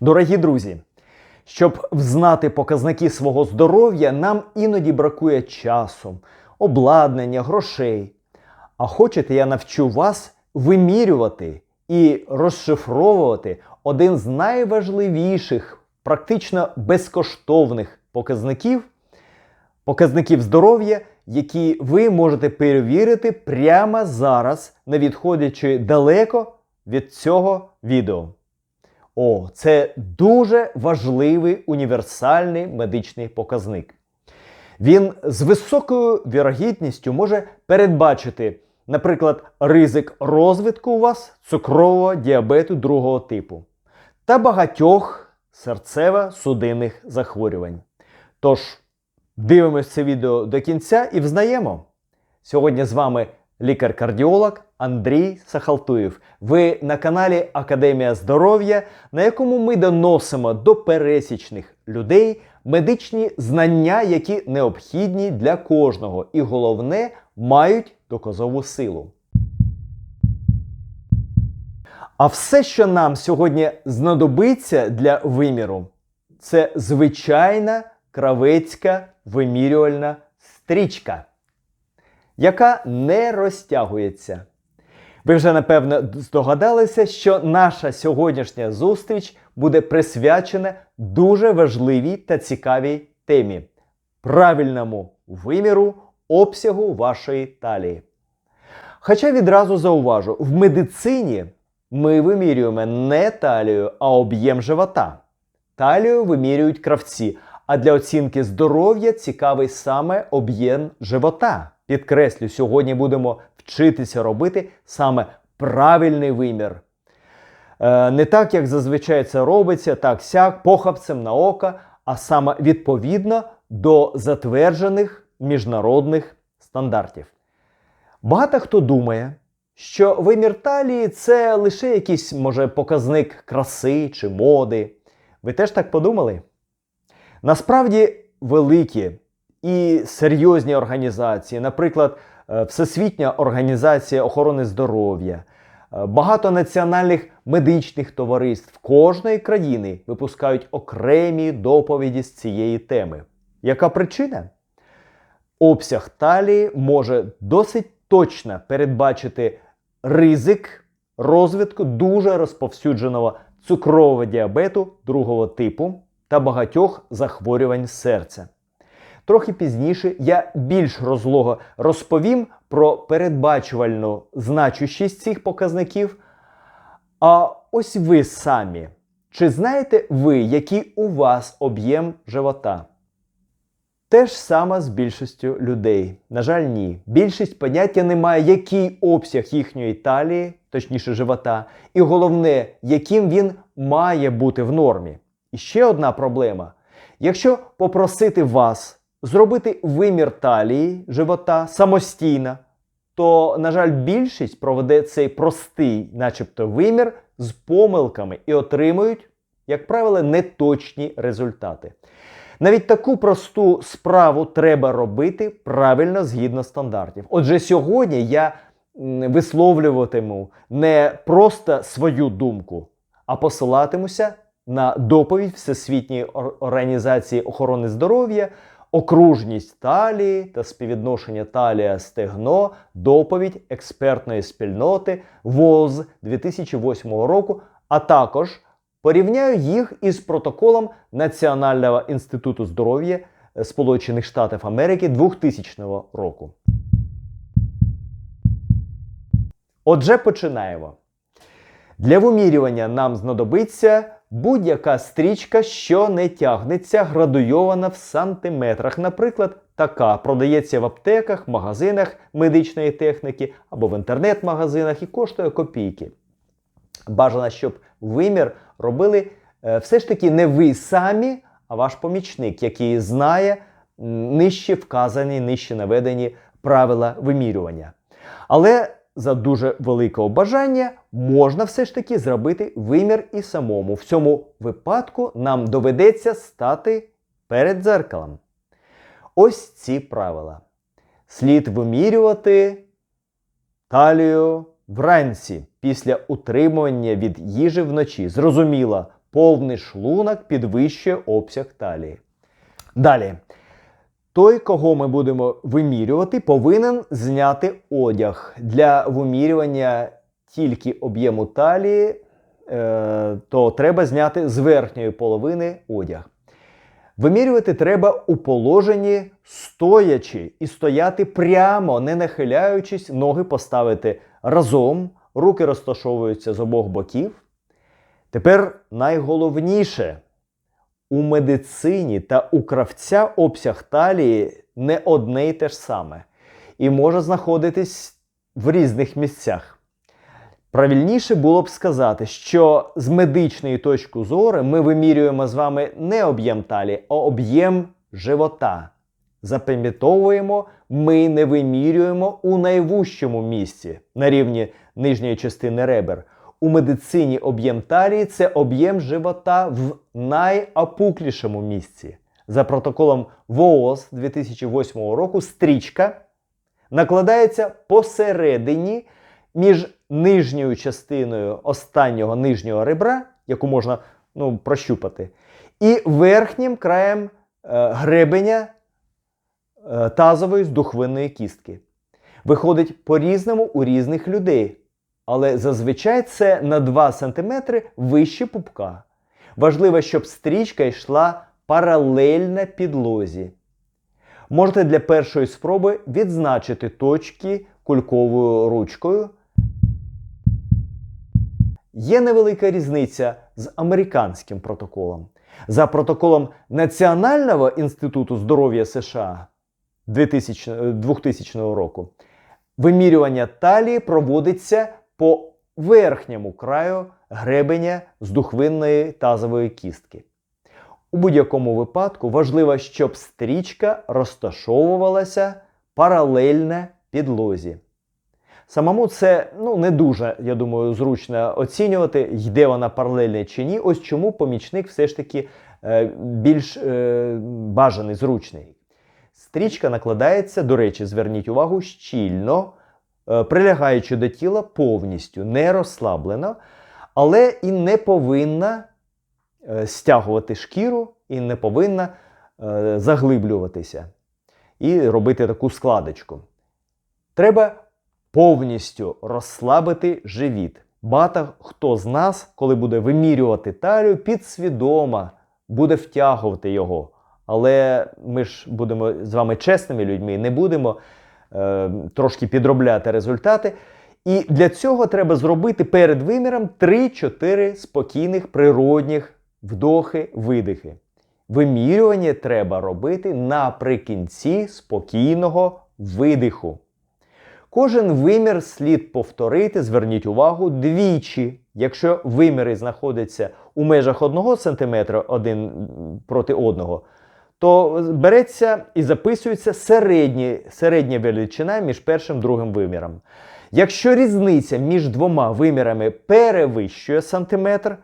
Дорогі друзі, щоб взнати показники свого здоров'я, нам іноді бракує часу, обладнання, грошей. А хочете, я навчу вас вимірювати і розшифровувати один з найважливіших, практично безкоштовних показників, показників здоров'я, які ви можете перевірити прямо зараз, не відходячи далеко від цього відео. О, це дуже важливий універсальний медичний показник. Він з високою вірогідністю може передбачити, наприклад, ризик розвитку у вас цукрового діабету другого типу та багатьох серцево-судинних захворювань. Тож, дивимось це відео до кінця і взнаємо. Сьогодні з вами лікар-кардіолог Андрій Сахалтуєв. Ви на каналі Академія здоров'я, на якому ми доносимо до пересічних людей медичні знання, які необхідні для кожного, і головне, мають доказову силу. А все, що нам сьогодні знадобиться для виміру, це звичайна кравецька вимірювальна стрічка, яка не розтягується. Ви вже напевно здогадалися, що наша сьогоднішня зустріч буде присвячена дуже важливій та цікавій темі правильному виміру обсягу вашої талії. Хоча відразу зауважу, в медицині ми вимірюємо не талію, а об'єм живота. Талію вимірюють кравці, а для оцінки здоров'я цікавий саме об'єм живота. Підкреслю, сьогодні будемо вчитися робити саме правильний вимір. Е, не так, як зазвичай це робиться, так сяк, похапцем на око, а саме відповідно до затверджених міжнародних стандартів. Багато хто думає, що вимір талії це лише якийсь, може, показник краси чи моди. Ви теж так подумали? Насправді великі і серйозні організації, наприклад, е, Всесвітня організація охорони здоров'я, е, багато національних медичних товариств кожної країни випускають окремі доповіді з цієї теми. Яка причина? Обсяг талії може досить точно передбачити ризик розвитку дуже розповсюдженого цукрового діабету другого типу та багатьох захворювань серця. Трохи пізніше я більш розлого розповім про передбачувальну значущість цих показників. А ось ви самі. Чи знаєте ви, який у вас об'єм живота? Те ж саме з більшістю людей. На жаль, ні. Більшість поняття не має, який обсяг їхньої талії, точніше живота, і головне, яким він має бути в нормі. І ще одна проблема: якщо попросити вас зробити вимір талії живота самостійно, то, на жаль, більшість проведе цей простий, начебто, вимір з помилками і отримують, як правило, неточні результати. Навіть таку просту справу треба робити правильно згідно стандартів. Отже, сьогодні я висловлюватиму не просто свою думку, а посилатимуся на доповідь Всесвітньої організації охорони здоров'я, окружність талії та співвідношення талія стегно, доповідь експертної спільноти ВОЗ 2008 року, а також порівняю їх із протоколом Національного інституту здоров'я Сполучених Штатів Америки 2000 року. Отже, починаємо. Для вимірювання нам знадобиться будь-яка стрічка, що не тягнеться, градуйована в сантиметрах. Наприклад, така продається в аптеках, магазинах медичної техніки або в інтернет-магазинах і коштує копійки. Бажано, щоб вимір робили е, все ж таки не ви самі, а ваш помічник, який знає нижче вказані, нижче наведені правила вимірювання. Але за дуже великого бажання можна все ж таки зробити вимір і самому. В цьому випадку нам доведеться стати перед дзеркалом. Ось ці правила. Слід вимірювати талію вранці після утримування від їжі вночі. Зрозуміло, повний шлунок підвищує обсяг талії. Далі. Той, кого ми будемо вимірювати, повинен зняти одяг. Для вимірювання тільки об'єму талії, е, то треба зняти з верхньої половини одяг. Вимірювати треба у положенні стоячи і стояти прямо, не нахиляючись, ноги поставити разом, руки розташовуються з обох боків. Тепер найголовніше у медицині та у кравця обсяг талії не одне й те ж саме і може знаходитись в різних місцях. Правильніше було б сказати, що з медичної точки зору ми вимірюємо з вами не об'єм талії, а об'єм живота. Запам'ятовуємо, ми не вимірюємо у найвужчому місці на рівні нижньої частини ребер. У медицині об'єм талії це об'єм живота в найопуклішому місці. За протоколом ВООЗ 2008 року стрічка накладається посередині між нижньою частиною останнього нижнього ребра, яку можна ну, прощупати, і верхнім краєм е, гребеня е, тазової здухвинної кістки. Виходить по-різному у різних людей. Але зазвичай це на 2 см вище пупка. Важливо, щоб стрічка йшла паралельно підлозі. Можете для першої спроби відзначити точки кульковою ручкою. Є невелика різниця з американським протоколом. За протоколом Національного інституту здоров'я США 2000, 2000 року вимірювання талії проводиться по верхньому краю гребеня здухвинної тазової кістки. У будь-якому випадку важливо, щоб стрічка розташовувалася паралельно підлозі. Самому це ну, не дуже, я думаю, зручно оцінювати, йде вона паралельно чи ні. Ось чому помічник все ж таки е, більш е, бажаний, зручний. Стрічка накладається, до речі, зверніть увагу, щільно, прилягаючи до тіла повністю, не розслаблено, але і не повинна е, стягувати шкіру і не повинна е, заглиблюватися і робити таку складочку. Треба повністю розслабити живіт. Багато хто з нас, коли буде вимірювати талію, підсвідомо буде втягувати його. Але ми ж будемо з вами чесними людьми, не будемо е, трошки підробляти результати. І для цього треба зробити перед виміром 3-4 спокійних природних вдохи, видихи. Вимірювання треба робити наприкінці спокійного видиху. Кожен вимір слід повторити, зверніть увагу, двічі. Якщо виміри знаходяться у межах 1 см один проти одного, то береться і записується середні, середня величина між першим і другим виміром. Якщо різниця між двома вимірами перевищує сантиметр,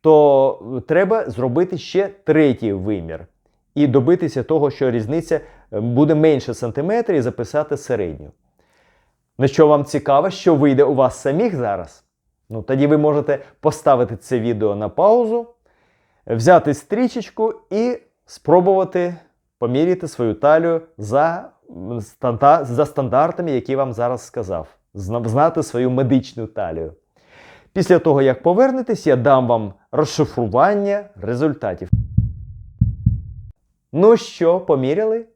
то треба зробити ще третій вимір. І добитися того, що різниця буде менше сантиметра, і записати середню. Ну що вам цікаво, що вийде у вас самих зараз? Ну, тоді ви можете поставити це відео на паузу, взяти стрічечку і спробувати поміряти свою талію за, за стандартами, які вам зараз сказав. Знати свою медичну талію. Після того, як повернетесь, я дам вам розшифрування результатів. Ну що, поміряли?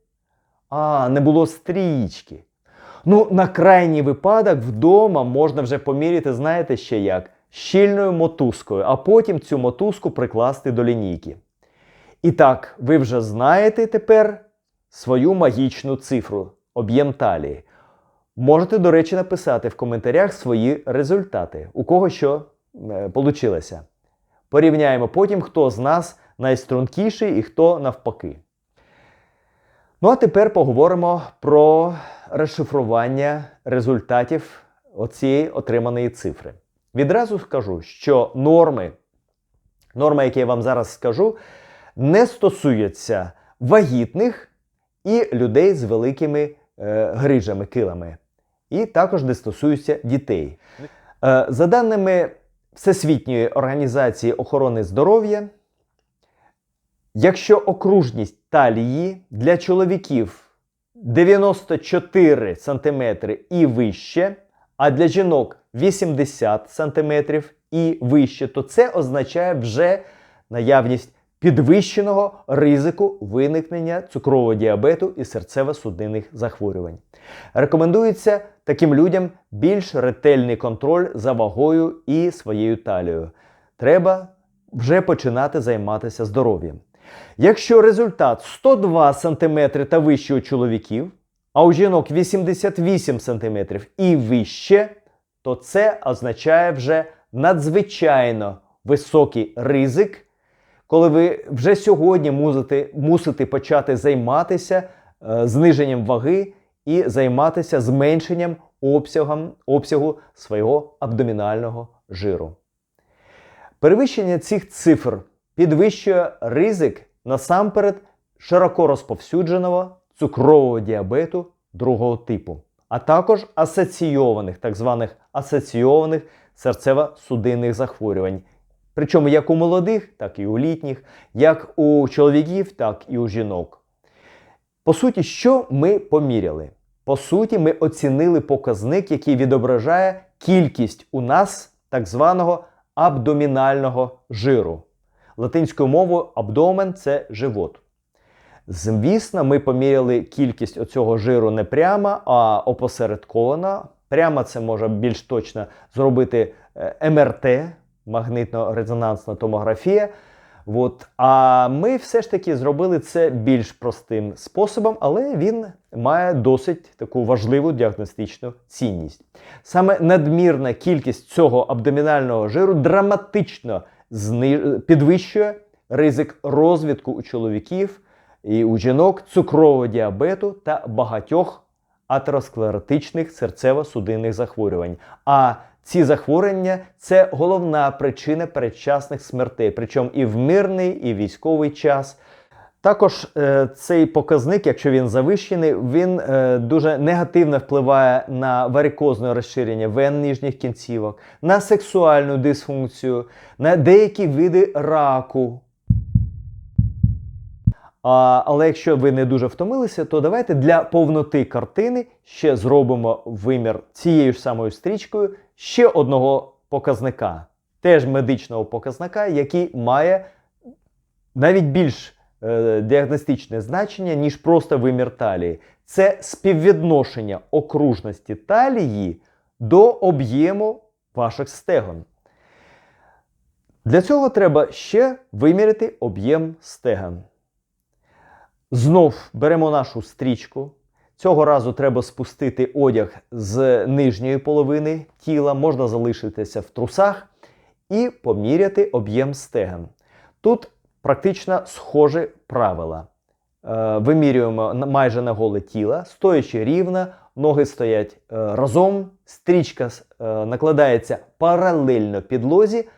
А, не було стрічки. Ну, на крайній випадок вдома можна вже поміряти, знаєте ще як? Щільною мотузкою, а потім цю мотузку прикласти до лінійки. І так, ви вже знаєте тепер свою магічну цифру, об'єм талії. Можете, до речі, написати в коментарях свої результати, у кого що е, получилося. Порівняємо потім, хто з нас найстрункіший і хто навпаки. Ну а тепер поговоримо про розшифрування результатів оцієї отриманої цифри. Відразу скажу, що норми, норми, які я вам зараз скажу, не стосуються вагітних і людей з великими е, грижами, килами. І також не стосуються дітей. Е, за даними Всесвітньої організації охорони здоров'я, якщо окружність талії для чоловіків 94 см і вище, а для жінок 80 см і вище, то це означає вже наявність підвищеного ризику виникнення цукрового діабету і серцево-судинних захворювань. Рекомендується таким людям більш ретельний контроль за вагою і своєю талією. Треба вже починати займатися здоров'ям. Якщо результат 102 см та вище у чоловіків, а у жінок 88 см і вище, то це означає вже надзвичайно високий ризик, коли ви вже сьогодні мусите, мусите почати займатися е, зниженням ваги і займатися зменшенням обсягом, обсягу свого абдомінального жиру. Перевищення цих цифр підвищує ризик насамперед широко розповсюдженого цукрового діабету другого типу, а також асоційованих, так званих асоційованих серцево-судинних захворювань. Причому як у молодих, так і у літніх, як у чоловіків, так і у жінок. По суті, що ми поміряли? По суті, ми оцінили показник, який відображає кількість у нас так званого абдомінального жиру. Латинською мовою абдомен це живот. Звісно, ми поміряли кількість оцього жиру не прямо, а опосередковано. Прямо це може більш точно зробити е, МРТ, магнитно-резонансна томографія. От. А ми все ж таки зробили це більш простим способом, але він має досить таку важливу діагностичну цінність. Саме надмірна кількість цього абдомінального жиру драматично зни... підвищує ризик розвитку у чоловіків і у жінок цукрового діабету та багатьох атеросклеротичних серцево-судинних захворювань. А ці захворювання це головна причина передчасних смертей, причому і в мирний, і в військовий час. Також е, цей показник, якщо він завищений, він е, дуже негативно впливає на варикозне розширення вен нижніх кінцівок, на сексуальну дисфункцію, на деякі види раку. А, але якщо ви не дуже втомилися, то давайте для повноти картини ще зробимо вимір цією ж самою стрічкою ще одного показника, теж медичного показника, який має навіть більш е, діагностичне значення, ніж просто вимір талії. Це співвідношення окружності талії до об'єму ваших стегон. Для цього треба ще виміряти об'єм стегон. Знов беремо нашу стрічку. Цього разу треба спустити одяг з нижньої половини тіла, можна залишитися в трусах і поміряти об'єм стегон. Тут практично схожі правила. Е, вимірюємо майже на голе тіло, стоячи рівно, ноги стоять е, разом, стрічка е, накладається паралельно підлозі,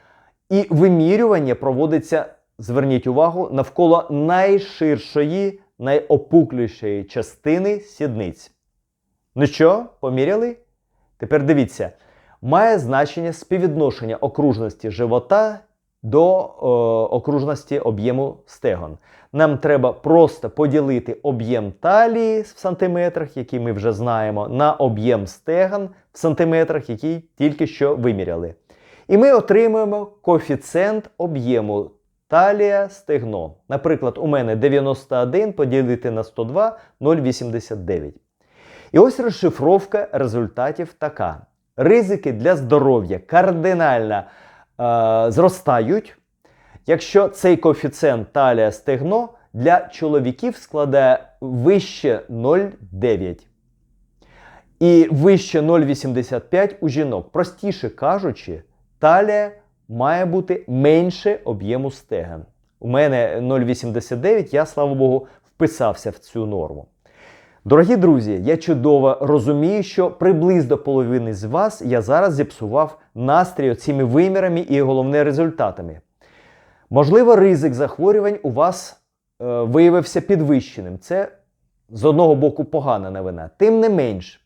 і вимірювання проводиться зверніть увагу, навколо найширшої, найопуклішої частини сідниць. Ну що, поміряли? Тепер дивіться, має значення співвідношення окружності живота до е, окружності об'єму стегон. Нам треба просто поділити об'єм талії в сантиметрах, який ми вже знаємо, на об'єм стегон в сантиметрах, який тільки що виміряли. І ми отримуємо коефіцієнт об'єму Талія стегно. Наприклад, у мене 91 поділити на 102 0,89. І ось розшифровка результатів така. Ризики для здоров'я кардинально е, зростають, якщо цей коефіцієнт талія стегно для чоловіків складає вище 0,9. І вище 0,85 у жінок. Простіше кажучи, талія має бути менше об'єму стеген. У мене 0,89, я, слава Богу, вписався в цю норму. Дорогі друзі, я чудово розумію, що приблизно половини з вас я зараз зіпсував настрій цими вимірами і головне результатами. Можливо, ризик захворювань у вас е, виявився підвищеним. Це з одного боку погана новина. Тим не менш,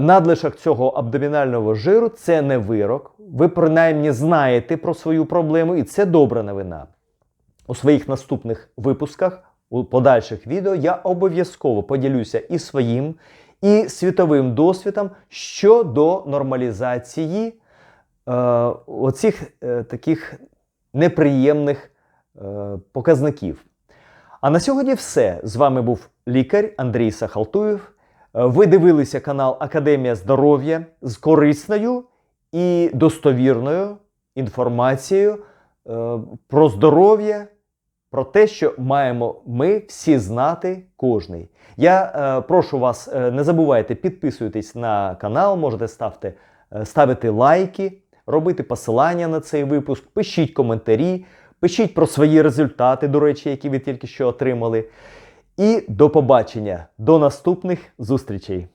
Надлишок цього абдомінального жиру це не вирок. Ви принаймні знаєте про свою проблему, і це добра новина. У своїх наступних випусках, у подальших відео, я обов'язково поділюся і своїм, і світовим досвідом щодо нормалізації е, оцих е, таких неприємних е, показників. А на сьогодні все. З вами був лікар Андрій Сахалтуєв. Е, Ви дивилися канал Академія здоров'я з корисною і достовірною інформацією е, про здоров'я, про те, що маємо ми всі знати кожний. Я е, прошу вас, не забувайте підписуйтесь на канал, можете ставити, ставити лайки, робити посилання на цей випуск, пишіть коментарі, пишіть про свої результати, до речі, які ви тільки що отримали. І до побачення, до наступних зустрічей!